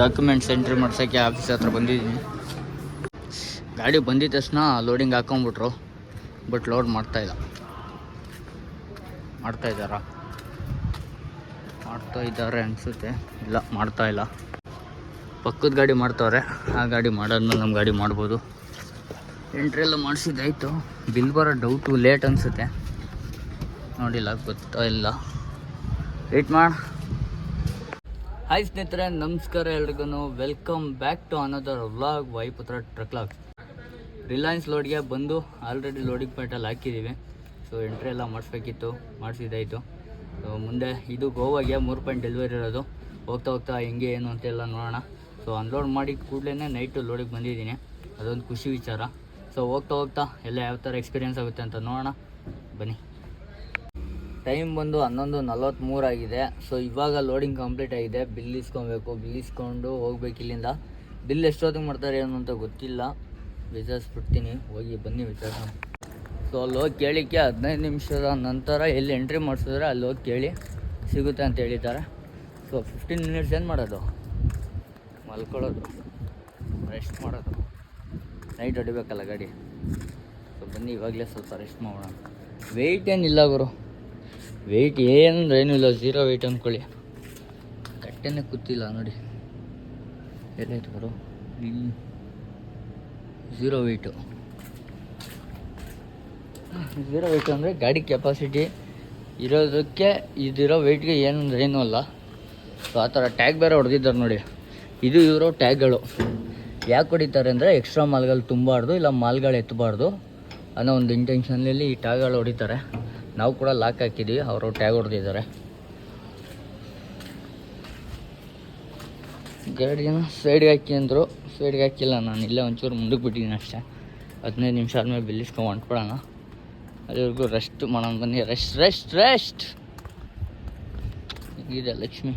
Documents entry ಮಾಡ್ಸೋಕ್ಕೆ office ಹತ್ರ ಬಂದಿದ್ದೀನಿ. ಗಾಡಿ ಬಂದಿದ್ದ ತಕ್ಷಣ ಲೋಡಿಂಗ್ ಹಾಕೊಂಬಿಟ್ರು ಬಟ್ ಲೋಡ್ ಮಾಡ್ತಾಯಿಲ್ಲ ಮಾಡ್ತಾ ಇದ್ದಾರಾ? ಮಾಡ್ತಾ ಇದ್ದಾರೆ ಅನಿಸುತ್ತೆ. ಇಲ್ಲ, ಮಾಡ್ತಾ ಇಲ್ಲ. ಪಕ್ಕದ ಗಾಡಿ ಮಾಡ್ತವ್ರೆ. ಆ ಗಾಡಿ ಮಾಡಾದ್ಮೇಲೆ ನಮ್ಮ ಗಾಡಿ ಮಾಡ್ಬೋದು. ಎಂಟ್ರಿ ಎಲ್ಲ ಮಾಡಿಸಿದ್ದಾಯ್ತು. ಬಿಲ್ ಬರೋ ಡೌಟು ಲೇಟ್ ಅನಿಸುತ್ತೆ. ನೋಡಿಲ್ಲ, ಗೊತ್ತಾ ಇಲ್ಲ. ವೇಟ್ ಮಾಡ. ಹಾಯ್ ಸ್ನೇಹಿತರೆ, ನಮಸ್ಕಾರ ಎಲ್ರಿಗೂ welcome back to another vlog truck log Reliance ಲೋಡ್ಗೆ ಬಂದು ಆಲ್ರೆಡಿ ಲೋಡಿಂಗ್ ಪಾಯಿಂಟಲ್ಲಿ ಹಾಕಿದ್ದೀವಿ ಸೊ ಎಂಟ್ರಿ ಎಲ್ಲ ಮಾಡಿಸ್ಬೇಕಿತ್ತು, ಮಾಡಿಸಿದ್ದಾಯಿತು. ಸೊ ಮುಂದೆ ಇದು ಗೋವಾಗೆ ಮೂರು ಪಾಯಿಂಟ್ ಡೆಲಿವರಿ ಇರೋದು. ಹೋಗ್ತಾ ಹೋಗ್ತಾ ಹೆಂಗೆ, ಏನು ಅಂತೆಲ್ಲ ನೋಡೋಣ. ಸೊ ಅನ್ಲೋಡ್ ಮಾಡಿ ಕೂಡಲೇ ನೈಟು ಲೋಡಿಗೆ ಬಂದಿದ್ದೀನಿ. ಅದೊಂದು ಖುಷಿ ವಿಚಾರ. ಸೊ ಹೋಗ್ತಾ ಹೋಗ್ತಾ ಎಲ್ಲ ಯಾವ ಥರ ಎಕ್ಸ್ಪೀರಿಯೆನ್ಸ್ ಆಗುತ್ತೆ ಅಂತ ನೋಡೋಣ. ಬನ್ನಿ. ಟೈಮ್ ಬಂದು ಹನ್ನೊಂದು ನಲ್ವತ್ತ್ಮೂರು ಆಗಿದೆ. ಸೊ ಇವಾಗ ಲೋಡಿಂಗ್ ಕಂಪ್ಲೀಟ್ ಆಗಿದೆ. ಬಿಲ್ ಇಸ್ಕೊಬೇಕು. ಬಿಲ್ ಇಸ್ಕೊಂಡು ಹೋಗ್ಬೇಕು ಇಲ್ಲಿಂದ. ಬಿಲ್ ಎಷ್ಟೊತ್ತಿಗೆ ಮಾಡ್ತಾರೆ ಏನು ಅಂತ ಗೊತ್ತಿಲ್ಲ. ವಿಚಾರಿಸ್ಬಿಡ್ತೀನಿ. ಹೋಗಿ ಬನ್ನಿ ವಿಚಾರಿಸೋಣ ಸೊ ಅಲ್ಲಿ ಹೋಗಿ ಕೇಳಿಕ್ಕೆ ಹದಿನೈದು ನಿಮಿಷದ ನಂತರ ಎಲ್ಲಿ ಎಂಟ್ರಿ ಮಾಡಿಸಿದ್ರೆ ಅಲ್ಲಿ ಹೋಗಿ ಕೇಳಿ ಸಿಗುತ್ತೆ ಅಂತ ಹೇಳಿದ್ದಾರೆ. ಸೊ ಫಿಫ್ಟೀನ್ ಮಿನಿಟ್ಸ್ ಏನು ಮಾಡೋದು? ಮಲ್ಕೊಳ್ಳೋದು. ರೆಸ್ಟ್ ಮಾಡೋದು. ನೈಟ್ ಹೊಡಿಬೇಕಲ್ಲ ಗಾಡಿ. ಸೊ ಬನ್ನಿ ಇವಾಗಲೇ ಸ್ವಲ್ಪ ರೆಸ್ಟ್ ಮಾಡೋಣ. ವೆಯ್ಟ್ ಏನಿಲ್ಲ ಗುರು. ವೆಯ್ಟ್ ಏನಂದ್ರೆ ಏನೂ ಇಲ್ಲ ಝೀರೋ ವೆಯ್ಟ್ ಅಂದ್ಕೊಳ್ಳಿ ಕಟ್ಟೆನೇ ಕೂತಿಲ್ಲ ನೋಡಿ. ಎಲ್ಲಾಯ್ತು ಇಲ್ಲಿ ಝೀರೋ ವೆಯ್ಟು ಝೀರೋ ವೆಯ್ಟ್ ಅಂದರೆ ಗಾಡಿ ಕೆಪಾಸಿಟಿ ಇರೋದಕ್ಕೆ ಇದಿರೋ ವೆಯ್ಟ್ಗೆ ಏನಂದ್ರೆ ಏನೂ ಅಲ್ಲ. ಸೊ ಆ ಥರ ಟ್ಯಾಗ್ ಬೇರೆ ಹೊಡೆದಿದ್ದಾರೆ ನೋಡಿ. ಇದು ಇವರು ಟ್ಯಾಗ್ಗಳು ಯಾಕೆ ಹೊಡಿತಾರೆ ಅಂದರೆ ಎಕ್ಸ್ಟ್ರಾ ಮಾಲ್ಗಳು ತುಂಬಬಾರ್ದು ಇಲ್ಲ ಮಾಲ್ಗಳು ಎತ್ತಬಾರ್ದು ಅನ್ನೋ ಒಂದು ಇಂಟೆನ್ಷನಲ್ಲಿ ಈ ಟ್ಯಾಗ್ಗಳು ಹೊಡಿತಾರೆ. ನಾವು ಕೂಡ ಲಾಕ್ ಹಾಕಿದ್ದೀವಿ ಅವರು ಟ್ಯಾಗ್ ಹೊಡೆದಿದ್ದಾರೆ? ಗಾಡಿನ ಸೈಡ್ಗೆ ಹಾಕಿ ಅಂದರು. ಸೈಡ್ಗೆ ಹಾಕಿಲ್ಲ ನಾನು. ಇಲ್ಲೇ ಒಂಚೂರು ಮುಂದಕ್ಕೆ ಬಿಟ್ಟಿದ್ದೀನಿ ಅಷ್ಟೇ. ಹದಿನೈದು ನಿಮಿಷ ಆದಮೇಲೆ ಬಿಲ್ಲಿಸ್ಕೊಂಡು ಹೊಂಟ್ಬಿಡೋಣ. ಅಲ್ಲಿವರೆಗೂ ರೆಸ್ಟ್ ಮಾಡೋಣ ಬನ್ನಿ. ರೆಸ್ಟ್ ರೆಸ್ಟ್ ರೆಸ್ಟ್ ಇದೆ ಲಕ್ಷ್ಮಿ.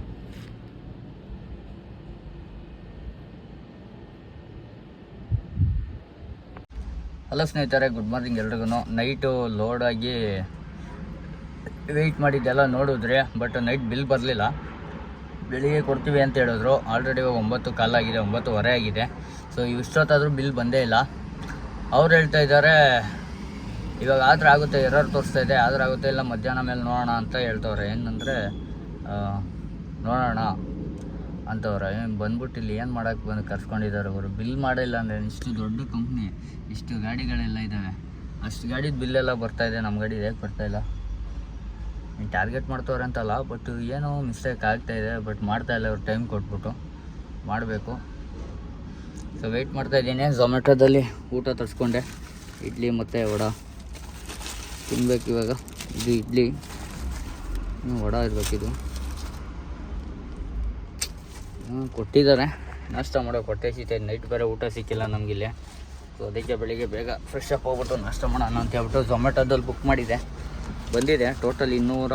ಹಲೋ ಸ್ನೇಹಿತರೆ ಗುಡ್ ಮಾರ್ನಿಂಗ್ ಎಲ್ರಿಗೂ ನೈಟು ಲೋಡಾಗಿ ವೆಯ್ಟ್ ಮಾಡಿದ್ದೆಲ್ಲ ನೋಡಿದ್ರೆ ಬಟ್ ನೈಟ್ ಬಿಲ್ ಬರಲಿಲ್ಲ. ಬೆಳಿಗ್ಗೆ ಕೊಡ್ತೀವಿ ಅಂತ ಹೇಳಿದ್ರು. ಆಲ್ರೆಡಿ ಇವಾಗ ಒಂಬತ್ತು ಕಾಲಾಗಿದೆ ಒಂಬತ್ತುವರೆ ಆಗಿದೆ. ಸೊ ಇಷ್ಟೊತ್ತಾದರೂ ಬಿಲ್ ಬಂದೇ ಇಲ್ಲ. ಅವ್ರು ಹೇಳ್ತಾ ಇದ್ದಾರೆ, ಇವಾಗ ಆದ್ರೆ ಆಗುತ್ತೆ ಎರರ್ ತೋರಿಸ್ತಾ ಇದೆ. ಆದರೆ ಆಗುತ್ತೆ, ಇಲ್ಲ ಮಧ್ಯಾಹ್ನ ಮೇಲೆ ನೋಡೋಣ ಅಂತ ಹೇಳ್ತವ್ರೆ. ಏನಂದರೆ ನೋಡೋಣ ಅಂತವ್ರೆ. ಏನು ಬಂದ್ಬಿಟ್ಟು ಇಲ್ಲಿ ಏನು ಮಾಡೋಕ್ಕೆ ಬಂದು, ಕರ್ಸ್ಕೊಂಡಿದ್ದಾರೆ ಅವರು. ಬಿಲ್ ಮಾಡಿಲ್ಲ ಅಂದರೆ ಇಷ್ಟು ದೊಡ್ಡ ಕಂಪ್ನಿ ಇಷ್ಟು ಗಾಡಿಗಳೆಲ್ಲ ಇದ್ದಾವೆ ಅಷ್ಟು ಗಾಡಿದ ಬಿಲ್ಲೆಲ್ಲ ಬರ್ತಾ ಇದೆ ನಮ್ಮ ಗಾಡಿ ಹೇಗೆ ಬರ್ತಾ ಇಲ್ಲ? ಟಾರ್ಗೆಟ್ ಮಾಡ್ತವ್ರೆ ಅಂತಲ್ಲ ಬಟ್ ಏನೋ ಮಿಸ್ಟೇಕ್ ಆಗ್ತಾ ಇದೆ ಬಟ್ ಮಾಡ್ತಾ ಇಲ್ಲ, ಅವ್ರು ಟೈಮ್ ಕೊಟ್ಬಿಟ್ಟು ಮಾಡಬೇಕು. ಸೊ ವೆಯ್ಟ್ ಮಾಡ್ತಾ ಇದ್ದೀನಿ ಝೊಮ್ಯಾಟೋದಲ್ಲಿ ಊಟ ತರಿಸ್ಕೊಂಡೆ. ಇಡ್ಲಿ ಮತ್ತು ವಡ. ತಿನ್ಬೇಕು ಇವಾಗ. ಇದು ಇಡ್ಲಿ. ವಡ ಇರಬೇಕಿದು ಕೊಟ್ಟಿದ್ದಾರೆ. ನಾಷ್ಟ ಮಾಡೋ ಕೊಟ್ಟೆ ಸೀತೆ ನೈಟ್ ಬೇರೆ ಊಟ ಸಿಕ್ಕಿಲ್ಲ ನಮಗಿಲ್ಲಿ. ಸೊ ಅದಕ್ಕೆ ಬೆಳಿಗ್ಗೆ ಬೇಗ ಫ್ರೆಶ್ ಅಪ್ ಹೋಗ್ಬಿಟ್ಟು ನಾಷ್ಟ ಮಾಡೋಣ ಅಂತ ಹೇಳ್ಬಿಟ್ಟು ಝೊಮ್ಯಾಟೋದಲ್ಲಿ ಬುಕ್ ಮಾಡಿದೆ. ಬಂದಿದೆ. ಟೋಟಲ್ ಇನ್ನೂರ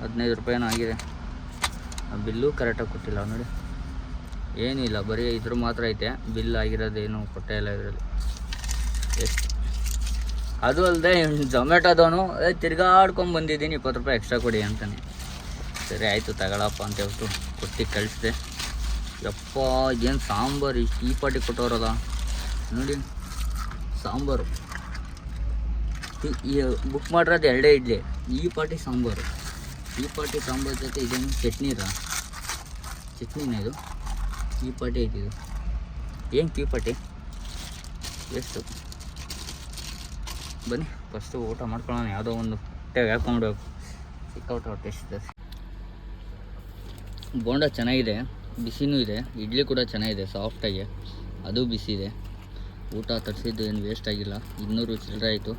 ಹದಿನೈದು ರೂಪಾಯಿನೂ ಆಗಿದೆ. ಆ ಬಿಲ್ಲು ಕರೆಕ್ಟಾಗಿ ಕೊಟ್ಟಿಲ್ಲ ನೋಡಿ. ಏನೂ ಇಲ್ಲ, ಬರೀ ಇದ್ರ ಮಾತ್ರ ಐತೆ. ಬಿಲ್ ಆಗಿರೋದೇನು ಕೊಟ್ಟೇ ಇಲ್ಲ ಇದರಲ್ಲಿ. ಎಷ್ಟು? ಅದು ಅಲ್ಲದೆ ಝೊಮ್ಯಾಟೋದವನು ತಿರ್ಗಾಡ್ಕೊಂಡು ಬಂದಿದ್ದೀನಿ, ಇಪ್ಪತ್ತು ರೂಪಾಯಿ ಎಕ್ಸ್ಟ್ರಾ ಕೊಡಿ ಅಂತಾನೆ. ಸರಿ, ಆಯಿತು, ತಗೊಳಪ್ಪ ಅಂತ ಹೇಳ್ಬಿಟ್ಟು ಕೊಟ್ಟು ಕಳಿಸಿದೆ. ಯಪ್ಪ, ಏನು ಸಾಂಬಾರು ಇಷ್ಟು ಈ ಪಾಟಿ ಕೊಟ್ಟವರದ ನೋಡಿ, ಸಾಂಬಾರು. ಬುಕ್ ಮಾಡಿರೋದು ಎರಡೇ ಇಡ್ಲಿ. ಈ ಪಾರ್ಟಿ ಸಾಂಬಾರು. ಈ ಪಾಟಿ ಸಾಂಬಾರು ಜೊತೆ ಇದೇನು ಚಟ್ನಿರ ಚಟ್ನಿನ ಇದು. ಈ ಪಾರ್ಟಿ ಐತಿ ಇದು. ಏನು ಕೀ ಪಾರ್ಟಿ ಎಷ್ಟು? ಬನ್ನಿ ಫಸ್ಟು ಊಟ ಮಾಡ್ಕೊಳ್ಳೋಣ. ಯಾವುದೋ ಒಂದು ಹೊಟ್ಟೆಗೆ ಹಾಕೊಂಡ್ಬೇಕು ಸಿಕ್ಕೌಟ್ ಹೊಟ್ಟೆ ಸಿಗ್ತದೆ ಬೋಂಡ ಚೆನ್ನಾಗಿದೆ. ಬಿಸಿನೂ ಇದೆ. ಇಡ್ಲಿ ಕೂಡ ಚೆನ್ನಾಗಿದೆ ಸಾಫ್ಟಾಗಿ ಅದು ಬಿಸಿ ಇದೆ. ಊಟ ತರಿಸಿದ್ದು ಏನು ವೇಸ್ಟ್ ಆಗಿಲ್ಲ. ಇನ್ನೂರು ಚಿಲ್ಲರೆ ಆಯಿತು.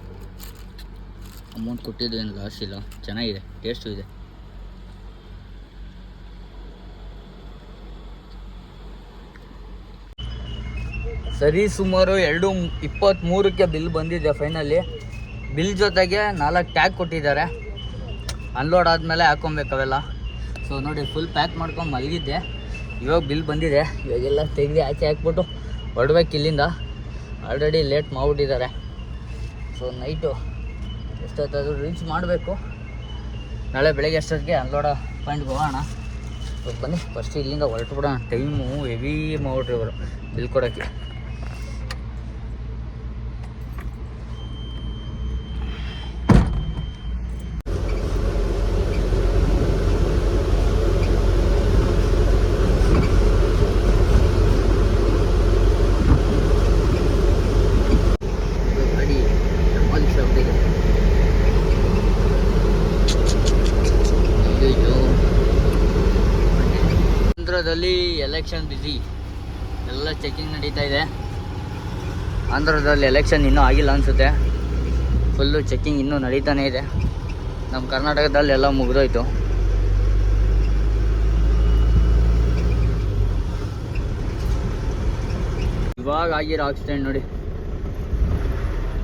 ಅಮೌಂಟ್ ಕೊಟ್ಟಿದ್ದು ಏನು ಲಾಸ್ ಇಲ್ಲ. ಚೆನ್ನಾಗಿದೆ ಟೇಸ್ಟು ಇದೆ. ಸರಿ, ಸುಮಾರು ಎರಡು ಇಪ್ಪತ್ತ್ಮೂರಕ್ಕೆ ಬಿಲ್ ಬಂದಿದೆ ಫೈನಲಿ ಬಿಲ್ ಜೊತೆಗೆ ನಾಲ್ಕು ಟ್ಯಾಗ್ ಕೊಟ್ಟಿದ್ದಾರೆ. ಅನ್ಲೋಡ್ ಆದಮೇಲೆ ಹಾಕೊಬೇಕು ಅವೆಲ್ಲ. ಸೊ ನೋಡಿ ಫುಲ್ ಪ್ಯಾಕ್ ಮಾಡ್ಕೊಂಡು ಮಲಗಿದ್ದೆ. ಇವಾಗ ಬಿಲ್ ಬಂದಿದೆ. ಇವಾಗೆಲ್ಲ ತೆಗ್ದು ಆಚೆ ಹಾಕ್ಬಿಟ್ಟು ಹೊಡ್ಬೇಕು ಇಲ್ಲಿಂದ. ಆಲ್ರೆಡಿ ಲೇಟ್ ಮಾಡಿಬಿಟ್ಟಿದ್ದಾರೆ. ಸೊ ನೈಟು ಎಷ್ಟೊತ್ತಾದರೂ ರೀಚ್ ಮಾಡಬೇಕು. ನಾಳೆ ಬೆಳಗ್ಗೆ ಅಷ್ಟೊತ್ತಿಗೆ ಅನ್ಲೋಡ ಪಾಯಿಂಟ್ಗೆ ಹೋಗೋಣ. ಬನ್ನಿ ಫಸ್ಟ್ ಇಲ್ಲಿಂದ ಹೊರಟು ಬಿಡೋಣ. ಟೈಮು ಹೆವಿ ಮಾಡ್ರಿ ಇವರು ಬಿಲ್ ಕೊಡೋಕ್ಕೆ ಗಾಡಿ ಪಾಲಿಶ್ ಆಗ್ತಿದೆ ಅಯ್ಯಯ್ಯೋ ಆಂಧ್ರದಲ್ಲಿ ಎಲೆಕ್ಷನ್ ಬಿಸಿ ಎಲ್ಲ ಚೆಕಿಂಗ್ ನಡೀತಾ ಇದೆ. ಆಂಧ್ರದಲ್ಲಿ ಎಲೆಕ್ಷನ್ ಇನ್ನೂ ಆಗಿಲ್ಲ ಅನಿಸುತ್ತೆ. ಫುಲ್ಲು ಚೆಕಿಂಗ್ ಇನ್ನೂ ನಡೀತಾನೆ ಇದೆ. ನಮ್ಮ ಕರ್ನಾಟಕದಲ್ಲಿ ಎಲ್ಲ ಮುಗಿದೋಯ್ತು. ಇವಾಗ ಆಗಿರೋ ಆಕ್ಸಿಡೆಂಟ್ ನೋಡಿ.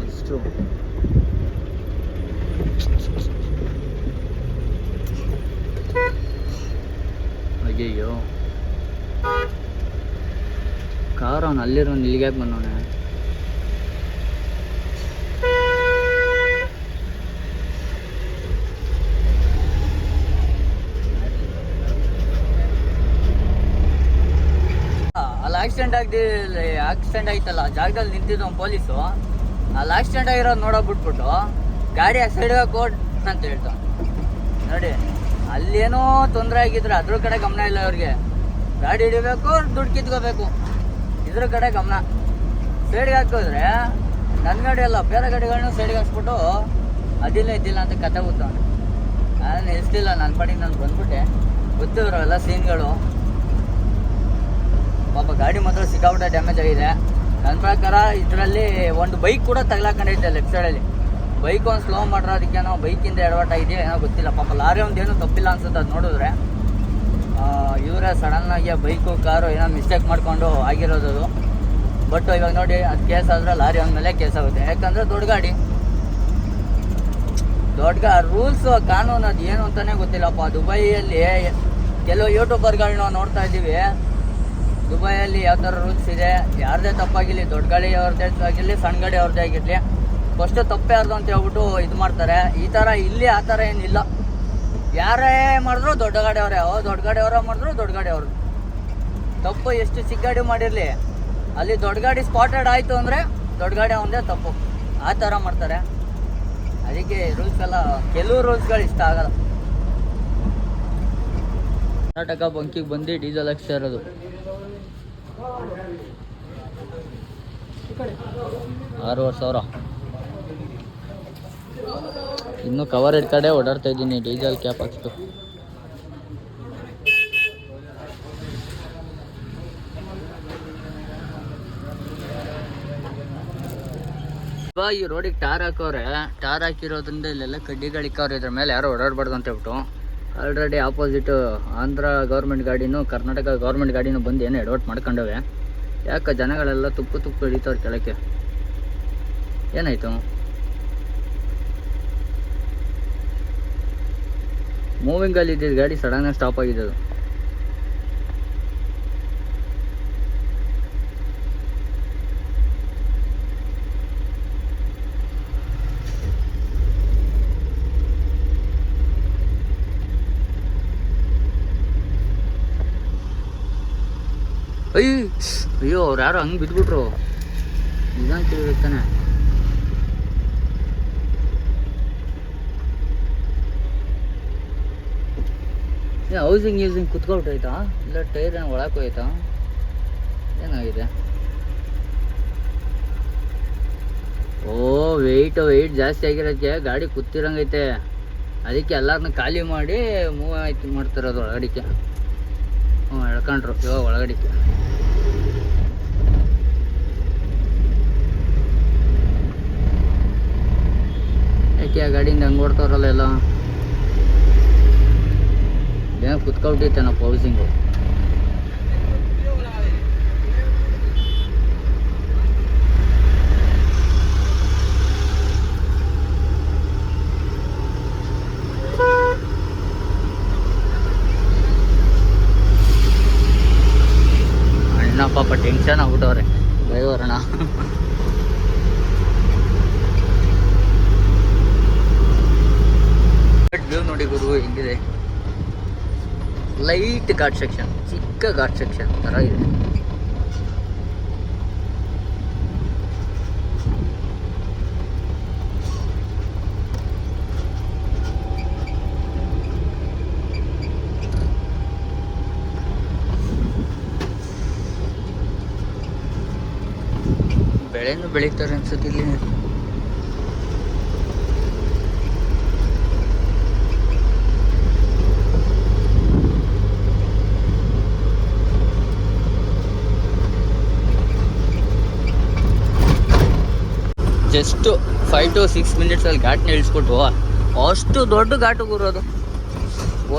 ಎಷ್ಟು ಕಾರ್ ಅವ್ನು ಅಲ್ಲಿರೋ ಇಲ್ಲಿಗೆ ಬಂದವನೆ. ಅಲ್ಲಿ ಆಕ್ಸಿಡೆಂಟ್ ಇಲ್ಲಿ ಆಕ್ಸಿಡೆಂಟ್ ಆಯ್ತಲ್ಲ, ಜಾಗದಲ್ಲಿ ನಿಂತಿದ್ದ ಅವ್ನು ಪೊಲೀಸು. ಅಲ್ಲಿ ಆಕ್ಸಿಡೆಂಟ್ ಆಗಿರೋದು ನೋಡೋ ಬಿಟ್ಬಿಟ್ಟು ಗಾಡಿ ಆ ಸೈಡ್ ಕೋಡ್ ಅಂತ ಹೇಳ್ತಾನೆ ನೋಡಿ, ಅಲ್ಲೇನೋ ತೊಂದರೆ ಆಗಿದ್ರೆ ಅದ್ರ ಕಡೆ ಗಮನ ಇಲ್ಲ ಅವ್ರಿಗೆ ಗಾಡಿ ಹಿಡಿಬೇಕು, ದುಡ್ಡು ಕಿತ್ಕೋಬೇಕು. ಇದ್ರ ಕಡೆ ಗಮನ. ಸೈಡ್ಗೆ ಹಾಕಿದ್ರೆ ನನ್ನ ಗಾಡಿ ಅಲ್ಲ, ಬೇರೆ ಗಾಡಿಗಳನ್ನ ಸೈಡ್ಗೆ ಹಾಕ್ಸ್ಬಿಟ್ಟು ಅದಿಲ್ಲ ಇದ್ದಿಲ್ಲ ಅಂತ ಕತೆ ಗೊತ್ತವನು ನಾನು ಎಷ್ಟಿಲ್ಲ ನನ್ನ ಪಾಡಿಗೆ ನಾನು ಬಂದ್ಬಿಟ್ಟೆ. ಗೊತ್ತಿದ್ರು ಎಲ್ಲ ಸೀನ್ಗಳು. ಪಾಪ ಗಾಡಿ ಮಾತ್ರ ಸಿಕ್ಕಾಬಿಟ್ಟೆ ಡ್ಯಾಮೇಜ್ ಆಗಿದೆ. ನನ್ನ ಪ್ರಕಾರ ಇದರಲ್ಲಿ ಒಂದು ಬೈಕ್ ಕೂಡ ತಗ್ಲಾಕೊಂಡೈತೆ ಲೆಫ್ಟ್ ಸೈಡಲ್ಲಿ ಬೈಕ್ ಒಂದು ಸ್ಲೋ ಮಾಡಿರೋದಕ್ಕೇನೋ ಬೈಕಿಂದ ಎಡವಾಟ ಇದೆಯೋ ಏನೋ ಗೊತ್ತಿಲ್ಲ. ಪಾಪ ಲಾರಿ ಒಂದು ತಪ್ಪಿಲ್ಲ ಅನ್ಸುತ್ತೆ ಅದು ನೋಡಿದ್ರೆ. ಇವರೇ ಸಡನ್ನಾಗಿ ಬೈಕು ಕಾರು ಏನೋ ಮಿಸ್ಟೇಕ್ ಮಾಡಿಕೊಂಡು ಆಗಿರೋದು ಬಟ್ ಇವಾಗ ನೋಡಿ, ಅದು ಕೇಸ್ ಆದರೆ ಲಾರಿ ಮೇಲೆ ಕೇಸ್ ಆಗುತ್ತೆ. ಯಾಕಂದರೆ ದೊಡ್ಡ ಗಾಡಿ. ದೊಡ್ಡ ರೂಲ್ಸ್ ಕಾನೂನು ಅದು ಏನು ಅಂತಲೇ ಗೊತ್ತಿಲ್ಲಪ್ಪ. ದುಬೈಯಲ್ಲಿ ಕೆಲವು ಯೂಟ್ಯೂಬರ್ಗಳನ್ನ ನೋಡ್ತಾ ಇದ್ದೀವಿ. ದುಬೈಯಲ್ಲಿ ಯಾವ ಥರ ರೂಲ್ಸ್ ಇದೆ, ಯಾರದೇ ತಪ್ಪಾಗಿರಲಿ, ದೊಡ್ಡ ಗಾಡಿ ಅವ್ರದ್ದೇ ಆಗಿರಲಿ, ಸಣ್ಣ ಗಾಡಿ ಅವ್ರದ್ದೇ ಆಗಿರಲಿ ಫಸ್ಟು ತಪ್ಪೇ ಅರ್ಧ ಅಂತ ಹೇಳ್ಬಿಟ್ಟು ಇದು ಮಾಡ್ತಾರೆ. ಈ ಥರ ಇಲ್ಲಿ ಆ ಥರ ಏನಿಲ್ಲ. ಯಾರೇ ಮಾಡಿದ್ರು ದೊಡ್ಡ ಗಾಡಿ ಅವರೇ. ದೊಡ್ಡ ಗಾಡಿ ಅವರ ಮಾಡಿದ್ರು, ದೊಡ್ಡ ಗಾಡಿ ಅವರು ತಪ್ಪು, ಎಷ್ಟು ಚಿಕ್ಕ ಗಾಡಿ ಮಾಡಿರಲಿ. ಅಲ್ಲಿ ದೊಡ್ಡ ಗಾಡಿ ಸ್ಪಾಟೆಡ್ ಆಯಿತು ಅಂದರೆ ದೊಡ್ಡ ಗಾಡಿ ಅವನದೇ ತಪ್ಪು. ಆ ಥರ ಮಾಡ್ತಾರೆ. ಅದಕ್ಕೆ ರೂಲ್ಸ್ ಎಲ್ಲ, ಕೆಲವು ರೂಲ್ಸ್ಗಳು ಇಷ್ಟ ಆಗಲ್ಲ. ಕರ್ನಾಟಕ ಬಂಕಿಗೆ ಬಂದು ಡೀಸೆಲ್ ಹಾಕ್ಸ್ತಾ ಇರೋದು. ಆರೂವರೆ ಸಾವಿರ. ಇನ್ನು ಕವರ್ ಕಡೆ ಓಡಾಡ್ತಾ ಇದ್ದೀನಿ, ಡೀಸೆಲ್ ಕ್ಯಾಪ್ ಹಾಕ್ತು ಈ ರೋಡಿಗೆ ಟಾರ್ ಹಾಕೋರೆ ಟಾರ್ ಹಾಕಿರೋದ್ರಿಂದ ಇಲ್ಲೆಲ್ಲ ಕಡ್ಡಿಗಳು ಇಕ್ಕವ್ರೆ, ಇದ್ರ ಮೇಲೆ ಯಾರು ಓಡಾಡಬಾರ್ದು ಅಂತ ಹೇಳ್ಬಿಟ್ಟು. ಆಲ್ರೆಡಿ ಆಪೋಸಿಟ್ ಆಂಧ್ರ ಗೌರ್ಮೆಂಟ್ ಗಾಡಿನೂ ಕರ್ನಾಟಕ ಗೌರ್ಮೆಂಟ್ ಗಾಡಿನೂ ಬಂದು ಏನು ಎಡವಟ್ ಮಾಡ್ಕೊಂಡವೆ. ಯಾಕೆ ಜನಗಳೆಲ್ಲ ತುಪ್ಪು ತುಪ್ಪು ಹಿಡಿತಾವ್ರೆ ಕೆಳಕ್ಕೆ? ಏನಾಯ್ತು? ಮೂವಿಂಗಲ್ಲಿ ಇದ್ದಿದ್ದು ಗಾಡಿ ಸಡನ್ನಾಗಿ ಸ್ಟಾಪ್ ಆಗಿದೆ ಅದು. ಅಯ್ಯೋ ಅಯ್ಯೋ, ಅವ್ರು ಯಾರೋ ಹಂಗೆ ಬಿದ್ದುಬಿಟ್ರು ನಿಧಾನ ಕೇಳಿಬೇಕು ಹೌಸಿಂಗ್ ಯೂಸಿಂಗ್ ಕುತ್ಕೊಬಿಟ್ಟೈತಾ ಇಲ್ಲ ಟೈರ್ ಏನು ಒಳಕ್ಕೆ ಹೋಯ್ತಾ? ಏನಾಗಿದೆ? ಓ ವೆಯ್ಟ್ ವೆಯ್ಟ್ ಜಾಸ್ತಿ ಆಗಿರೋಕ್ಕೆ ಗಾಡಿ ಕೂತಿರಂಗೈತೆ. ಅದಕ್ಕೆ ಎಲ್ಲರನ್ನ ಖಾಲಿ ಮಾಡಿ ಮೂವ್ ಆಯ್ತು ಮಾಡ್ತಿರೋದು ಒಳಗಡಿಕೆ. ಹ್ಞೂ ಎಳ್ಕೊಂಡ್ರು, ಇವಾಗ ಒಳಗಡಿಕೆ. ಯಾಕೆ ಆ ಗಾಡಿಯಿಂದ ಹಂಗೆ ಓಡ್ತಾವ್ರಲ್ಲ ಎಲ್ಲ? ಏನೋ ಕುತ್ಕೊಬಿಟ್ಟಿತ್ತೇನಪ್ಪ ಹೌಸಿಂಗು ಅಣ್ಣ ಪಾಪ ಟೆನ್ಷನ್ ಆಗ್ಬಿಟ್ಟವ್ರೆ ಡ್ರೈವರ್ ಅಣ್ಣ ವ್ಯೂ ನೋಡಿ ಗುರು ಹೆಂಗಿದೆ ಲೈಟ್ ಘಾಟ್ ಸೆಕ್ಷನ್ ಚಿಕ್ಕ ಘಾಟ್ ಸೆಕ್ಷನ್ ಥರ ಇದೆ ಬೆಳೆನೂ ಬೆಳೀತಾರೆ ಅನ್ಸುತ್ತೆ ಇಲ್ಲಿ. ಜಸ್ಟ್ ಫೈವ್ ಟು ಸಿಕ್ಸ್ ಮಿನಿಟ್ಸಲ್ಲಿ ಘಾಟ್ನ ಇಳಿಸ್ಬಿಟ್ಟು ಅಷ್ಟು ದೊಡ್ಡ ಘಾಟು ಗುರೋದು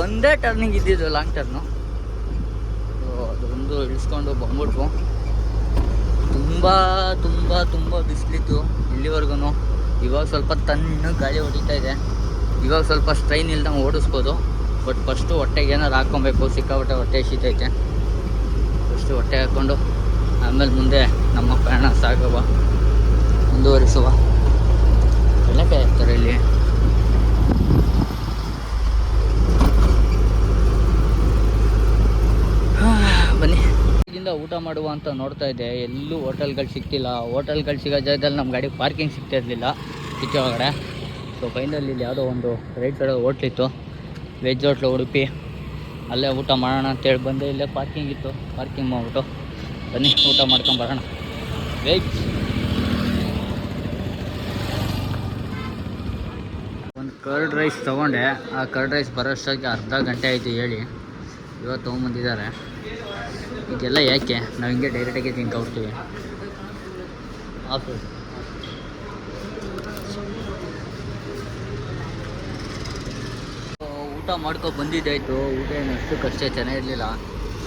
ಒಂದೇ ಟರ್ನಿಂಗ್ ಇದ್ದಿದ್ದು ಲಾಂಗ್ ಟರ್ನು ಅದೊಂದು ಇಳಿಸ್ಕೊಂಡು ಬಂದ್ಬಿಟ್ವು. ತುಂಬ ತುಂಬ ತುಂಬ ಬಿಸಿಲಿತ್ತು ಇಲ್ಲಿವರೆಗೂ ಇವಾಗ ಸ್ವಲ್ಪ ತಣ್ಣ ಗಾಳಿ ಹೊಡಿತಾ ಇದೆ. ಇವಾಗ ಸ್ವಲ್ಪ ಸ್ಟ್ರೈನ್ ಇಲ್ದಂಗೆ ಓಡಿಸ್ಬೋದು. ಬಟ್ ಫಸ್ಟು ಹೊಟ್ಟೆಗೆ ಏನಾರು ಹಾಕ್ಕೊಬೇಕು, ಸಿಕ್ಕಾಪಟ್ಟೆ ಹೊಟ್ಟೆ ಶೀತೈತೆ ಫಸ್ಟು ಹೊಟ್ಟೆ ಹಾಕ್ಕೊಂಡು ಆಮೇಲೆ ಮುಂದೆ ನಮ್ಮ ಪ್ರಯಾಣ ಸಾಗುವ ಮುಂದುವರಿಸುವ ಬೆಳಕಾಯಿ ಹಾಕ್ತಾರೆ ಇಲ್ಲಿ. ಬನ್ನಿ. ಇಲ್ಲಿಂದ ಊಟ ಮಾಡುವ ಅಂತ ನೋಡ್ತಾ ಇದ್ದೆ. ಎಲ್ಲೂ ಹೋಟೆಲ್ಗಳು ಸಿಕ್ತಿಲ್ಲ ಹೋಟೆಲ್ಗಳು ಸಿಗೋ ಜಾಗದಲ್ಲಿ ನಮ್ಮ ಗಾಡಿ ಪಾರ್ಕಿಂಗ್ ಸಿಗ್ತಾ ಇರಲಿಲ್ಲ ಸಿಟಿ ಒಳಗಡೆ ಸೊ ಫೈನಲ್ ಇಲ್ಲಿ ಯಾವುದೋ ಒಂದು ರೈಟ್ ಸೈಡ್ ಹೋಟ್ಲಿತ್ತು ವೆಜ್ ಹೋಟ್ಲು ಉಡುಪಿ. ಅಲ್ಲೇ ಊಟ ಮಾಡೋಣ ಅಂತೇಳಿ ಬಂದೆ. ಇಲ್ಲೇ ಪಾರ್ಕಿಂಗ್ ಇತ್ತು. ಪಾರ್ಕಿಂಗ್ ಮಾಡ್ಬಿಟ್ಟು ಬನ್ನಿ, ಊಟ ಮಾಡ್ಕೊಂಡು ಬರೋಣ. ವೆಜ್ ಒಂದು ಕರ್ಡ್ ರೈಸ್ ತೊಗೊಂಡೆ. ಆ ಕರ್ಡ್ ರೈಸ್ ಬರೋಷ್ಟಾಗಿ ಅರ್ಧ ಗಂಟೆ ಆಯಿತು ಹೇಳಿ. ಇವತ್ತು ತೊಗೊಂಬಂದಿದ್ದಾರೆ. ಇದೆಲ್ಲ ಯಾಕೆ? ನಾವು ಹಿಂಗೆ ಡೈರೆಕ್ಟಾಗಿ ತಿನ್ಕ ಹೋಗ್ತೀವಿ ಆಫೀಸ್. ಊಟ ಮಾಡ್ಕೊ ಬಂದಿದ್ದಾಯಿತು. ಊಟ ಏನು ಅಷ್ಟಕ್ಕಷ್ಟೇ ಚೆನ್ನಾಗಿರಲಿಲ್ಲ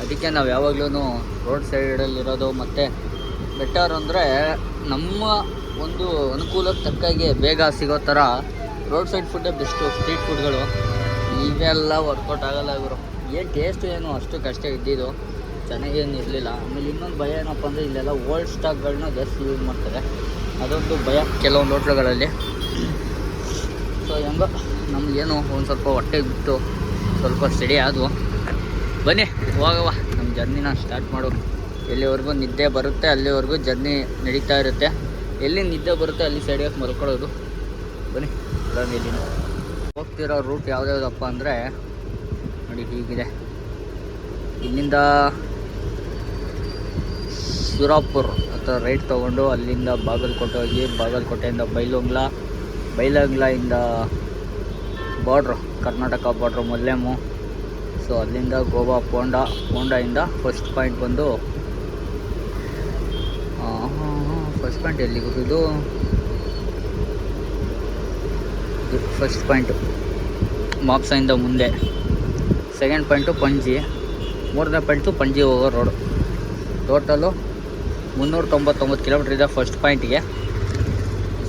ಅದಕ್ಕೆ ನಾವು ಯಾವಾಗಲೂ ರೋಡ್ ಸೈಡಲ್ಲಿರೋದು ಮತ್ತು ಬೆಟರ್ ಅಂದರೆ ನಮ್ಮ ಒಂದು ಅನುಕೂಲಕ್ಕೆ ತಕ್ಕಾಗೆ ಬೇಗ ಸಿಗೋ ಥರ ರೋಡ್ ಸೈಡ್ ಫುಡ್ಡೇ ಬೆಸ್ಟು ಸ್ಟ್ರೀಟ್ ಫುಡ್ಗಳು ಇವೆಲ್ಲ ವರ್ಕೌಟ್ ಆಗಲ್ಲ ಇವರು ಏನು ಟೇಸ್ಟ್ ಏನು? ಅಷ್ಟು ಕಷ್ಟ ಇದ್ದಿದ್ದು. ಚೆನ್ನಾಗೇನು ಇರಲಿಲ್ಲ. ಆಮೇಲೆ ಇನ್ನೊಂದು ಭಯ ಏನಪ್ಪ ಅಂದರೆ ಇಲ್ಲೆಲ್ಲ ಓಲ್ಡ್ ಸ್ಟಾಕ್ಗಳನ್ನ ಜಾಸ್ತಿ ಯೂಸ್ ಮಾಡ್ತಾರೆ. ಅದೊಂದು ಭಯ ಕೆಲವೊಂದು ಹೋಟ್ಲುಗಳಲ್ಲಿ. ಸೊ ಹೆಂಗೋ? ನಮಗೇನು ಒಂದು ಸ್ವಲ್ಪ ಹೊಟ್ಟೆ ಬಿಟ್ಟು ಸ್ವಲ್ಪ ಸ್ಟಡಿ ಆದವು. ಬನ್ನಿ ಹೋಗವ ನಮ್ಮ ಜರ್ನಿನ ಸ್ಟಾರ್ಟ್ ಮಾಡು. ಎಲ್ಲಿವರೆಗೂ ನಿದ್ದೆ ಬರುತ್ತೆ, ಅಲ್ಲಿವರೆಗೂ ಜರ್ನಿ ನಡೀತಾ ಇರುತ್ತೆ. ಎಲ್ಲಿ ನಿದ್ದೆ ಬರುತ್ತೆ, ಅಲ್ಲಿ ಸೈಡಿಗೆ ಮಲ್ಕೊಳ್ಳೋದು. ಬನ್ನಿ. ಇಲ್ಲಿನ ಹೋಗ್ತಿರೋ ರೂಟ್ ಯಾವ್ದ್ಯಾವ್ದಪ್ಪ ಅಂದರೆ, ನೋಡಿ ಹೀಗಿದೆ. ಇಲ್ಲಿಂದ ಸುರಾಪುರ್ ಅಥವಾ ರೈಟ್ ತೊಗೊಂಡು ಅಲ್ಲಿಂದ ಬಾಗಲಕೋಟೆ ಹೋಗಿ ಬಾಗಲಕೋಟೆಯಿಂದ ಬೈಲೊಂಗ್ಲ ಬೈಲಂಗ್ಲಿಂದ border Karnataka border Mollem. So ಅಲ್ಲಿಂದ ಗೋವಾ, ಪೋಂಡಾ, ಪೋಂಡಾಯಿಂದ ಫಸ್ಟ್ ಪಾಯಿಂಟ್ ಬಂದು ಫಸ್ಟ್ ಪಾಯಿಂಟ್ ಎಲ್ಲಿ ಇದು ಫಸ್ಟ್ ಪಾಯಿಂಟು ಮಾಪ್ಸಯಿಂದ ಮುಂದೆ. Second point Panaji. ಮೂರನೇ ಪಾಯಿಂಟು ಪಂಜಿ ಹೋಗೋ ರೋಡು ಟೋಟಲು ಮುನ್ನೂರ ತೊಂಬತ್ತೊಂಬತ್ತು ಕಿಲೋಮೀಟ್ರ್ ಇದೆ ಫಸ್ಟ್ ಪಾಯಿಂಟಿಗೆ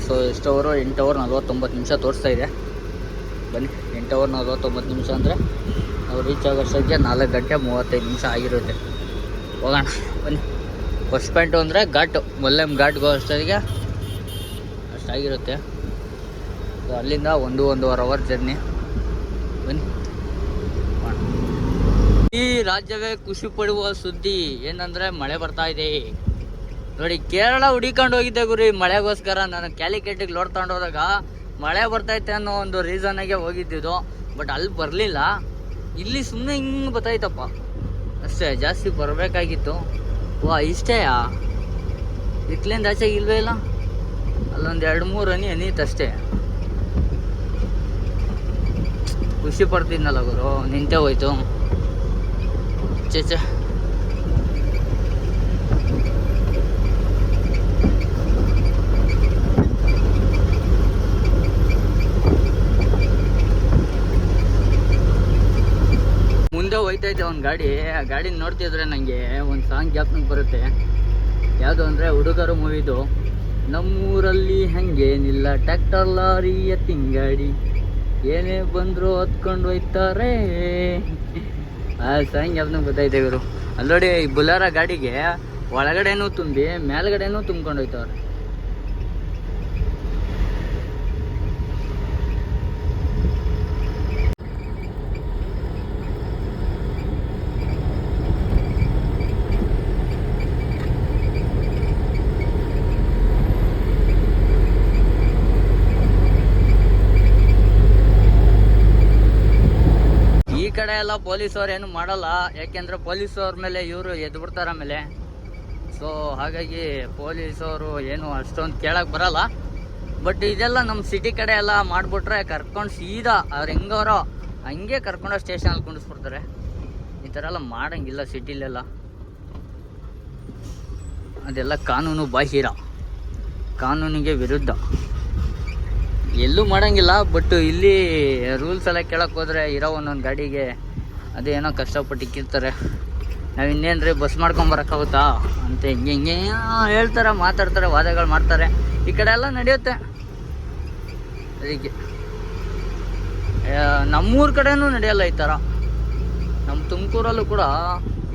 ಸೊ ಎಷ್ಟು ಅವರು ಎಂಟು ಅವರ್ ನಲ್ವತ್ತೊಂಬತ್ತು ನಿಮಿಷ ತೋರಿಸ್ತಾ ಇದೆ. ಬನ್ನಿ, ಎಂಟು ಅವರ್ ನಲ್ವತ್ತೊಂಬತ್ತು ನಿಮಿಷ ಅಂದರೆ ನಾವು ರೀಚ್ ಆಗೋಷ್ಟಕ್ಕೆ ನಾಲ್ಕು ಗಂಟೆ ಮೂವತ್ತೈದು ನಿಮಿಷ ಆಗಿರುತ್ತೆ. ಹೋಗೋಣ, ಬನ್ನಿ. ಫಸ್ಟ್ ಪಾಯಿಂಟು ಅಂದರೆ ಘಾಟು ಮೊಲ್ಲೆಮ್ ಘಾಟ್ಗೆ ಅಷ್ಟೊತ್ತಿಗೆ ಅಷ್ಟಾಗಿರುತ್ತೆ ಸೊ ಅಲ್ಲಿಂದ ಒಂದು ಒಂದೂವರೆ ಅವರ್ ಜರ್ನಿ ಬನ್ನಿ. ಈ ರಾಜ್ಯವೇ ಖುಷಿ ಪಡುವ ಸುದ್ದಿ ಏನಂದ್ರೆ ಮಳೆ ಬರ್ತಾ ಇದೆ. ನೋಡಿ, ಕೇರಳ ಹುಡಿಕೊಂಡು ಹೋಗಿದ್ದೆ ಗುರಿ. ಮಳೆಗೋಸ್ಕರ ನಾನು ಕ್ಯಾಲಿಕೇಟಿಗೆ ಲೋಡ್ ತಗೊಂಡು ಹೋದಾಗ ಮಳೆ ಬರ್ತೈತೆ ಅನ್ನೋ ಒಂದು ರೀಸನಾಗೆ ಹೋಗಿದ್ದಿದ್ದು. ಬಟ್ ಅಲ್ಲಿ ಬರಲಿಲ್ಲ. ಇಲ್ಲಿ ಸುಮ್ಮನೆ ಹಿಂಗೆ ಬರ್ತೈತಪ್ಪ ಅಷ್ಟೇ, ಜಾಸ್ತಿ ಬರಬೇಕಾಗಿತ್ತು. ವಾ ಇಷ್ಟೇ ಇಟ್ಲಿಂದ ಆಚೆಗೆ ಇಲ್ವೇ ಇಲ್ಲ? ಅಲ್ಲೊಂದು ಎರಡು ಮೂರು ಹನಿ ಹನಿತಷ್ಟೇ. ಖುಷಿ ಪಡ್ತಿದ್ನಲ್ಲ ಗುರು. ನಿಂತೆ ಹೋಯ್ತು. ಚೇಚ ಮುಂದೆ ಹೋಯ್ತೈತೆ ಒಂದು ಗಾಡಿ. ಆ ಗಾಡಿ ನೋಡ್ತಿದ್ರೆ ನನಗೆ ಒಂದು ಸಾಂಗ್ ಜ್ಞಾಪನಕ್ಕೆ ಬರುತ್ತೆ. ಯಾವುದು ಅಂದರೆ ಹುಡುಗರು ಮೂವಿದು. ನಮ್ಮೂರಲ್ಲಿ ಹಂಗೇನಿಲ್ಲ ಟ್ಯಾಕ್ಟರ್ ಲಾರಿ ಎತ್ತಿಂಗಾಡಿ ಏನೇ ಬಂದರೂ ಹತ್ಕೊಂಡು ಹೋಯ್ತಾರೆ. ಆ ಸಾಂಗ್ ಗೊತ್ತಾಯ್ತೇವ್ರು ಗೊತ್ತೈತೆ ಇವರು. ಅಲ್ಲೋಡಿ ಬುಲಾರ ಗಾಡಿಗೆ ಒಳಗಡೆನೂ ತುಂಬಿ, ಮೇಲ್ಗಡೆನೂ ತುಂಬ್ಕೊಂಡು ಹೋಯ್ತವ್ರೆ. ಪೊಲೀಸವ್ರು ಏನು ಮಾಡಲ್ಲ. ಯಾಕೆಂದ್ರೆ ಪೊಲೀಸವ್ರ ಮೇಲೆ ಇವರು ಎದ್ದು ಬಿಡ್ತಾರೆ ಆಮೇಲೆ. ಸೊ ಹಾಗಾಗಿ ಪೊಲೀಸವರು ಏನು ಅಷ್ಟೊಂದು ಕೇಳಕ್ ಬರಲ್ಲ. ಬಟ್ ಇದೆಲ್ಲ ನಮ್ಮ ಸಿಟಿ ಕಡೆ ಎಲ್ಲ ಮಾಡಿಬಿಟ್ರೆ ಕರ್ಕೊಂಡು ಸೀದಾ ಅವ್ರು ಹೆಂಗವರೋ ಹಂಗೆ ಕರ್ಕೊಂಡು ಸ್ಟೇಷನಲ್ಲಿ ಕುಂಡಿಸ್ಬಿಡ್ತಾರೆ. ಈ ಥರ ಎಲ್ಲ ಮಾಡಂಗಿಲ್ಲ ಸಿಟಿಲೆಲ್ಲ ಅದೆಲ್ಲ ಕಾನೂನು ಬಾಹಿರ. ಕಾನೂನಿಗೆ ವಿರುದ್ಧ. ಎಲ್ಲೂ ಮಾಡಂಗಿಲ್ಲ ಬಟ್ ಇಲ್ಲಿ ರೂಲ್ಸ್ ಎಲ್ಲ ಕೇಳಕ್ಕೆ ಹೋದ್ರೆ ಇರೋ ಒಂದೊಂದು ಗಾಡಿಗೆ ಅದೇನೋ ಕಷ್ಟಪಟ್ಟು ಇಕ್ಕಿರ್ತಾರೆ ನಾವು ಇನ್ನೇನ್ರಿ ಬಸ್ ಮಾಡ್ಕೊಂಬರಕ್ಕಾಗುತ್ತಾ ಅಂತ ಹಿಂಗೆ ಹಿಂಗೆ ಹೇಳ್ತಾರೆ, ಮಾತಾಡ್ತಾರೆ, ವಾದಗಳು ಮಾಡ್ತಾರೆ. ಈ ಕಡೆ ಎಲ್ಲ ನಡೆಯುತ್ತೆ. ಅದಕ್ಕೆ ನಮ್ಮೂರ ಕಡೆನೂ ನಡೆಯಲ್ಲ ಈ ಥರ ನಮ್ಮ ತುಮಕೂರಲ್ಲೂ ಕೂಡ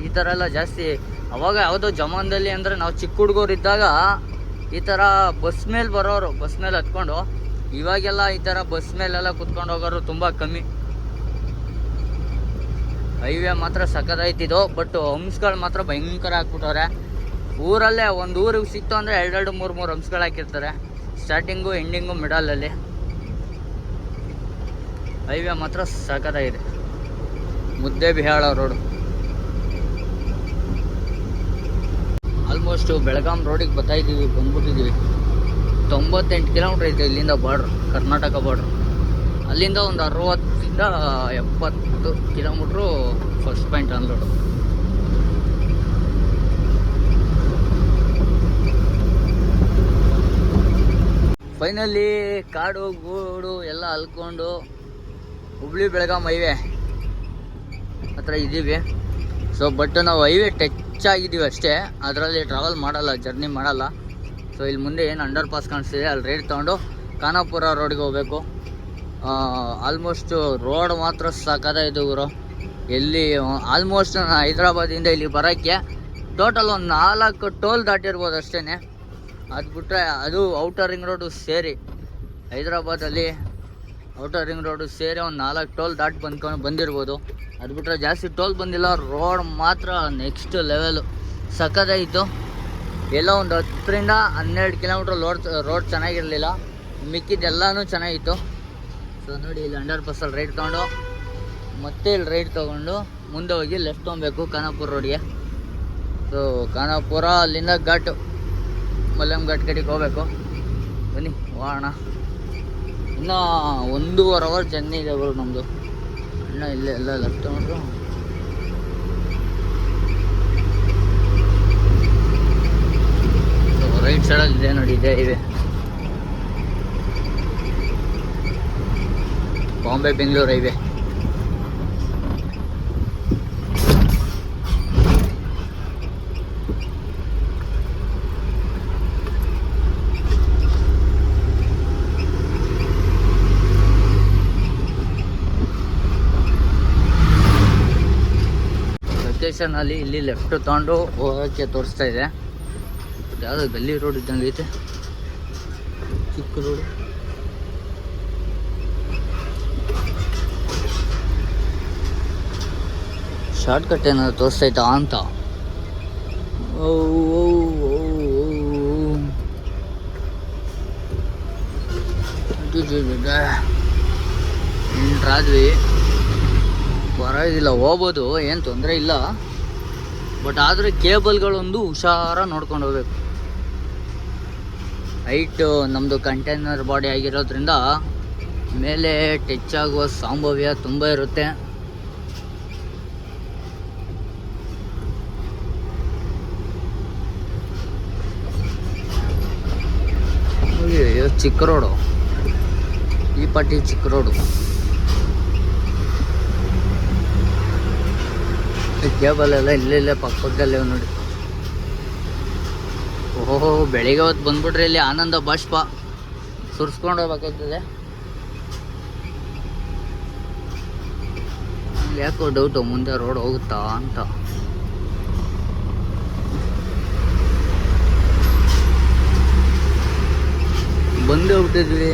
ಈ ಥರ ಎಲ್ಲ ಜಾಸ್ತಿ. ಅವಾಗ ಯಾವುದೋ ಜಮಾನದಲ್ಲಿ ಅಂದರೆ ನಾವು ಚಿಕ್ಕ ಹುಡುಗರು ಇದ್ದಾಗ ಈ ಥರ ಬಸ್ ಮೇಲೆ ಬರೋರು ಬಸ್ ಮೇಲೆ ಹತ್ಕೊಂಡು, ಇವಾಗೆಲ್ಲ ಈ ಥರ ಬಸ್ ಮೇಲೆಲ್ಲ ಕುತ್ಕೊಂಡು ಹೋಗೋರು ತುಂಬ ಕಮ್ಮಿ. ಹೈವೇ ಮಾತ್ರ ಸಖತ್ತಾಯ್ತಿದ್ದು ಬಟ್ ಹಂಸ್ಗಳು ಮಾತ್ರ ಭಯಂಕರ ಹಾಕ್ಬಿಟ್ಟವ್ರೆ ಊರಲ್ಲೇ ಒಂದು ಊರಿಗೆ ಸಿಕ್ತು ಅಂದರೆ ಎರಡೆರಡು, ಮೂರು ಮೂರು ಹಂಸ್ಗಳು ಹಾಕಿರ್ತಾರೆ. ಸ್ಟಾರ್ಟಿಂಗು ಎಂಡಿಂಗು ಮಿಡಲಲ್ಲಿ ಹೈವೇ ಮಾತ್ರ ಸಖತ್ತಾಗಿದೆ. ಮುದ್ದೆ ಬಿಹಾಳ ರೋಡು ಆಲ್ಮೋಸ್ಟು ಬೆಳಗಾಂ ರೋಡಿಗೆ ಬರ್ತಾ ಇದ್ದೀವಿ, ಬಂದ್ಬಿಟ್ಟಿದ್ದೀವಿ. ತೊಂಬತ್ತೆಂಟು ಕಿಲೋಮೀಟ್ರ್ ಐತೆ ಇಲ್ಲಿಂದ ಬಾರ್ಡ್ರ್ ಕರ್ನಾಟಕ ಬಾರ್ಡ್ರ್ ಅಲ್ಲಿಂದ ಒಂದು ಅರವತ್ತಿಂದ ಎಪ್ಪತ್ತು kilometre first point unload. Finally ಕಾಡು, ಗೂಡು ಎಲ್ಲ ಅಲ್ಕೊಂಡು ಹುಬ್ಳಿ ಬೆಳಗಾಂ ಹೈವೇ ಹತ್ರ ಇದ್ದೀವಿ. ಸೊ ಬಟ್ ನಾವು ಹೈವೇ ಟಚ್ ಆಗಿದ್ದೀವಿ ಅಷ್ಟೇ. ಅದರಲ್ಲಿ ಟ್ರಾವೆಲ್ ಮಾಡಲ್ಲ ಜರ್ನಿ ಮಾಡಲ್ಲ. ಸೊ ಇಲ್ಲಿ ಮುಂದೆ ಏನು ಅಂಡರ್ ಪಾಸ್ ಕಾಣಿಸ್ತಿದೆ, ಅಲ್ಲಿ ರೇಟ್ ತೊಗೊಂಡು ಖಾನಾಪುರ ರೋಡ್ಗೆ ಹೋಗಬೇಕು. ಆಲ್ಮೋಸ್ಟ್ ರೋಡ್ ಮಾತ್ರ ಸಖತ್ತಾಯಿತು ಗುರು. ಎಲ್ಲಿ ಆಲ್ಮೋಸ್ಟ್ ಹೈದ್ರಾಬಾದಿಂದ ಇಲ್ಲಿ ಬರೋಕ್ಕೆ ಟೋಟಲ್ ಒಂದು ನಾಲ್ಕು ಟೋಲ್ ದಾಟಿರ್ಬೋದು ಅಷ್ಟೇ ಅದು ಬಿಟ್ಟರೆ ಅದು ಔಟರ್ ರಿಂಗ್ ರೋಡು ಸೇರಿ ಹೈದ್ರಾಬಾದಲ್ಲಿ ಔಟರ್ ರಿಂಗ್ ರೋಡು ಸೇರಿ ಒಂದು ನಾಲ್ಕು ಟೋಲ್ ದಾಟಿ ಬಂದ್ಕೊಂಡು ಬಂದಿರ್ಬೋದು. ಅದು ಬಿಟ್ಟರೆ ಜಾಸ್ತಿ ಟೋಲ್ ಬಂದಿಲ್ಲ ರೋಡ್ ಮಾತ್ರ ನೆಕ್ಸ್ಟ್ ಲೆವೆಲು ಸಖತ್ತಾಯಿತು ಎಲ್ಲೋ ಒಂದು ಹತ್ತರಿಂದ ಹನ್ನೆರಡು ಕಿಲೋಮೀಟ್ರ್ ರೋಡ್ ರೋಡ್ ಚೆನ್ನಾಗಿರಲಿಲ್ಲ. ಮಿಕ್ಕಿದ್ದೆಲ್ಲನೂ ಚೆನ್ನಾಗಿತ್ತು. ಸೊ ನೋಡಿ, ಇಲ್ಲಿ ಅಂಡರ್ ಬಸ್ಸಲ್ಲಿ ರೈಟ್ ತೊಗೊಂಡು, ಮತ್ತೆ ಇಲ್ಲಿ ರೈಟ್ ತೊಗೊಂಡು ಮುಂದೆ ಹೋಗಿ ಲೆಫ್ಟ್ ತೊಗೊಬೇಕು ಖಾನಾಪುರ ರೋಡಿಗೆ ಸೊ ಖಾನಾಪುರ ಅಲ್ಲಿಂದ ಘಾಟ್, ಮಲ್ಲಮ್ ಘಾಟ್ ಕಡೆಗೆ ಹೋಗ್ಬೇಕು. ಬನ್ನಿ, ಹೋಗೋಣ. ಇನ್ನೂ ಒಂದೂವರೆ ಅವರ್ ಜರ್ನಿ ಇದೆ ಗುರು ನಮ್ಮದು ಅಣ್ಣ ಇಲ್ಲೇ ಎಲ್ಲ ಲೆಫ್ಟ್ ತೊಗೊಂಡ್ರು. ರೈಟ್ ಸೈಡಲ್ಲಿ ಇದೆ ನೋಡಿ, ಇದೆ ಇವೆ ಬಾಂಬೆ, ಬೆಂಗಳೂರು ಹೈವೆ. ಲೊಕೇಶನ್ ಅಲ್ಲಿ ಇಲ್ಲಿ ಲೆಫ್ಟ್ ತಗೊಂಡು ಹೋಗೋಕ್ಕೆ ತೋರಿಸ್ತಾ ಇದೆ. ಯಾವುದೋ ಗಲ್ಲಿ ರೋಡ್ ಇದ್ದಂಗೈತೆ ಚಿಕ್ಕ ರೋಡ್ ಶಾರ್ಟ್ ಕಟ್ ಏನಾದ್ರು ತೋರಿಸ್ತೈತಾ ಅಂತ. ಎಂಟ್ರಾದ್ವಿ ಪರವಾಗಿಲ್ಲ ಹೋಗ್ಬೋದು, ಏನು ತೊಂದರೆ ಇಲ್ಲ. ಬಟ್ ಆದರೆ ಕೇಬಲ್ಗಳೊಂದು ಹುಷಾರ ನೋಡ್ಕೊಂಡು ಹೋಗ್ಬೇಕು. ಹೈಟ್ ನಮ್ಮದು ಕಂಟೈನರ್ ಬಾಡಿ ಆಗಿರೋದ್ರಿಂದ ಮೇಲೆ ಟಚ್ ಆಗುವ ಸಂಭವ್ಯ ತುಂಬ ಇರುತ್ತೆ ಅಯ್ಯೋ ಚಿಕ್ಕ ರೋಡು ಈ ಪಟ್ಟಿ ಚಿಕ್ಕ ರೋಡು ಕೇಬಲ್ ಎಲ್ಲ ಇಲ್ಲೇ ಪಕ್ಕದಲ್ಲೇ ನೋಡಿ. ಓಹೋ, ಬೆಳಿಗ್ಗೆ ಹೊತ್ತು ಬಂದ್ಬಿಟ್ರೆ ಇಲ್ಲಿ ಆನಂದ ಬಾಷ್ಪ ಸುರಿಸ್ಕೊಂಡು ಹೋಗ್ಬೇಕಾಗ್ತದೆ. ಯಾಕೋ ಡೌಟು ಮುಂದೆ ರೋಡ್ ಹೋಗುತ್ತಾ ಅಂತ. ಬಂದೇ ಹೋಗ್ತಿದ್ವಿ.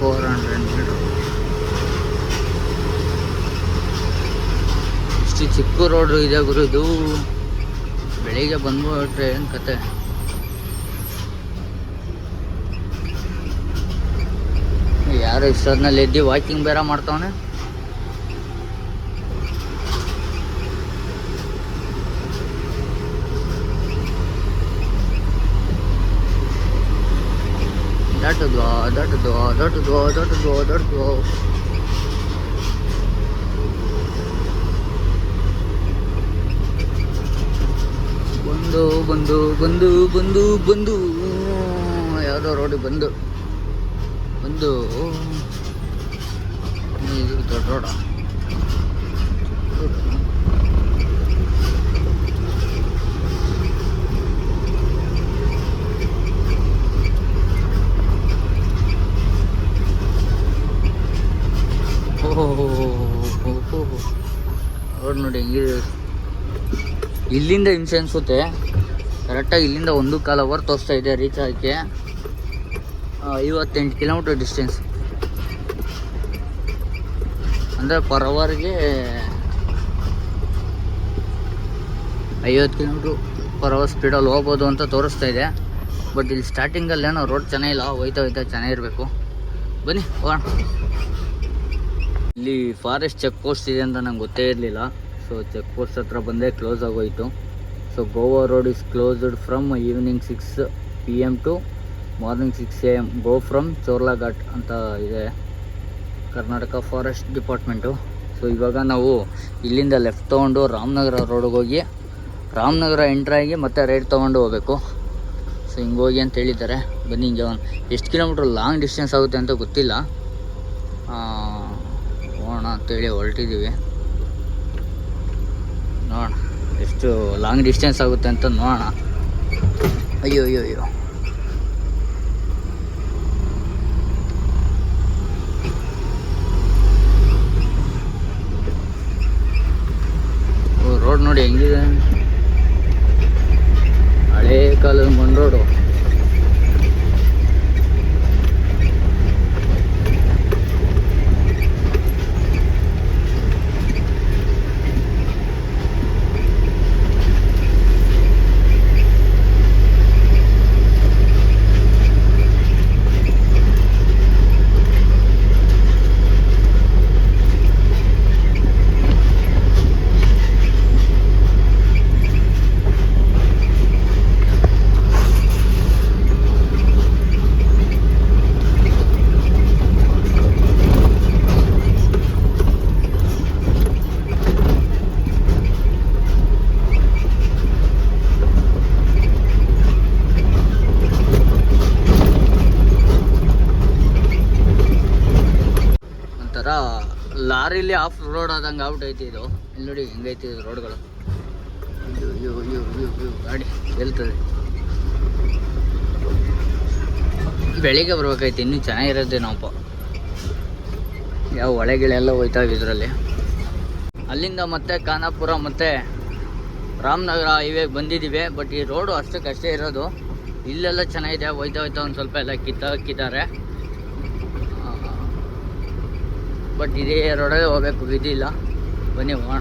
ಫೋರ್ ಹಂಡ್ರೆಡ್ ಮೀಟರ್ ಇಷ್ಟು ಚಿಕ್ಕ ರೋಡ್ ಇದೆ ಗುರು ಇದು. ಬೆಳಿಗ್ಗೆ ಬಂದ್ಬಿಟ್ರೆ ಏನು ಕತೆ? ಯಾರು ಇಷ್ಟೊದ್ನಲ್ಲಿ ಎದ್ದು ವಾಕಿಂಗ್ ಬೇರೆ ಮಾಡ್ತಾವನೆ? ದೊಡ್ಡದು ದೊಡ್ಡದು ದೊಡ್ಡದು ದೊಡ್ಡದು ಬಂದು ಬಂದು ಬಂದು ಬಂದು ಬಂದು. ಯಾವುದೋ ರೋಡಿಗೆ ಬಂದು. ಬಂದು. ಇದು ದೊಡ್ಡ ರೋಡ ನೋಡಿ ಹೆಂಗಿದೆ ಇಲ್ಲಿಂದ ಹಿಂಸೆ ಅನ್ಸುತ್ತೆ ಕರೆಕ್ಟಾಗಿ ಇಲ್ಲಿಂದ ಒಂದು ಕಾಲ ಅವರ್ ತೋರಿಸ್ತಾ ಇದೆ ರೀಚ್ ಆಗಕ್ಕೆ. ಐವತ್ತೆಂಟು ಕಿಲೋಮೀಟ್ರ್ ಡಿಸ್ಟೆನ್ಸ್ ಅಂದರೆ ಪರ್ ಅವರ್ಗೆ ಐವತ್ತು ಕಿಲೋಮೀಟ್ರು ಪರ್ ಅವರ್ ಸ್ಪೀಡಲ್ಲಿ ಹೋಗ್ಬೋದು ಅಂತ ತೋರಿಸ್ತಾ ಇದೆ. ಬಟ್ ಇಲ್ಲಿ ಸ್ಟಾರ್ಟಿಂಗಲ್ಲಿ ಏನೋ ರೋಡ್ ಚೆನ್ನಾಗಿಲ್ಲ, ಹೋಯ್ತಾ ಹೋಯ್ತಾ ಚೆನ್ನಾಗಿರಬೇಕು. ಬನ್ನಿ, ಹೋಗೋಣ. ಇಲ್ಲಿ ಫಾರೆಸ್ಟ್ ಚೆಕ್ ಪೋಸ್ಟ್ ಇದೆ ಅಂತ ನಂಗೆ ಗೊತ್ತೇ ಇರಲಿಲ್ಲ. ಸೊ ಚೆಕ್ ಪೋಸ್ಟ್ ಹತ್ರ ಬಂದೇ ಕ್ಲೋಸ್ ಆಗೋಯಿತು. So Goa road is closed from evening six P M to morning six A M go from Chorla Ghat ಅಂತ ಇದೆ. ಕರ್ನಾಟಕ ಫಾರೆಸ್ಟ್ ಡಿಪಾರ್ಟ್ಮೆಂಟು ಸೊ ಇವಾಗ ನಾವು ಇಲ್ಲಿಂದ ಲೆಫ್ಟ್ ತೊಗೊಂಡು ರಾಮನಗರ ರೋಡಿಗೆ ಹೋಗಿ, ರಾಮನಗರ ಎಂಟ್ರಾಗಿ ಮತ್ತೆ ರೈಟ್ ತೊಗೊಂಡು ಹೋಗಬೇಕು. ಸೊ ಹಿಂಗೆ ಹೋಗಿ ಅಂತ ಹೇಳಿದ್ದಾರೆ. ಬನ್ನಿ, ಹಿಂಗೆ ಎಷ್ಟು ಕಿಲೋಮೀಟ್ರ್ ಲಾಂಗ್ ಡಿಸ್ಟೆನ್ಸ್ ಆಗುತ್ತೆ ಅಂತ ಗೊತ್ತಿಲ್ಲ. ಹೋಗೋಣ ಅಂತೇಳಿ ಹೊರಟಿದ್ದೀವಿ. ನೋಡೋಣ, ಎಷ್ಟು ಲಾಂಗ್ ಡಿಸ್ಟೆನ್ಸ್ ಆಗುತ್ತೆ ಅಂತ ನೋಡೋಣ. ಅಯ್ಯೋ ಅಯ್ಯೋ ಅಯ್ಯೋ. ರೋಡ್ ನೋಡಿ ಹೆಂಗಿದೆ. ಹಳೇ ಕಾಲದ ಮಣ್ಣು ರೋಡು ಲಾರಿಲಿ ಆಫ್ ರೋಡ್ ಆದಂಗೆ ಐತಿ ಇದು. ಇಲ್ಲಿ ನೋಡಿ ಹಿಂಗೈತಿ ಇದು ರೋಡ್ಗಳು ಗಾಡಿ ಗೆಲ್ತದೆ ಬೆಳಿಗ್ಗೆ ಬರ್ಬೇಕೈತಿ, ಇನ್ನೂ ಚೆನ್ನಾಗಿರೋದೇ ನಾವಪ್ಪ ಯಾವ ಒಳಗಿಳೆಲ್ಲ ಹೋಯ್ತಾ ಇದರಲ್ಲಿ. ಅಲ್ಲಿಂದ ಮತ್ತೆ ಖಾನಾಪುರ ಮತ್ತೆ ರಾಮನಗರ ಹೈವೇಗೆ ಬಂದಿದ್ದೀವಿ ಬಟ್ ಈ ರೋಡು ಅಷ್ಟಕ್ಕಷ್ಟೇ ಇರೋದು. ಇಲ್ಲೆಲ್ಲ ಚೆನ್ನಾಗಿದೆ, ಹೋಯ್ತಾ ಹೋಯ್ತಾ ಒಂದು ಸ್ವಲ್ಪ ಎಲ್ಲ ಕಿತ್ತಾಕಿದ್ದಾರೆ. ಬಟ್ ಇದೇ ರೋಡಲ್ಲಿ ಹೋಗ್ಬೇಕು ಇದಿಲ್ಲ ಬನ್ನಿ ಹೋಗೋಣ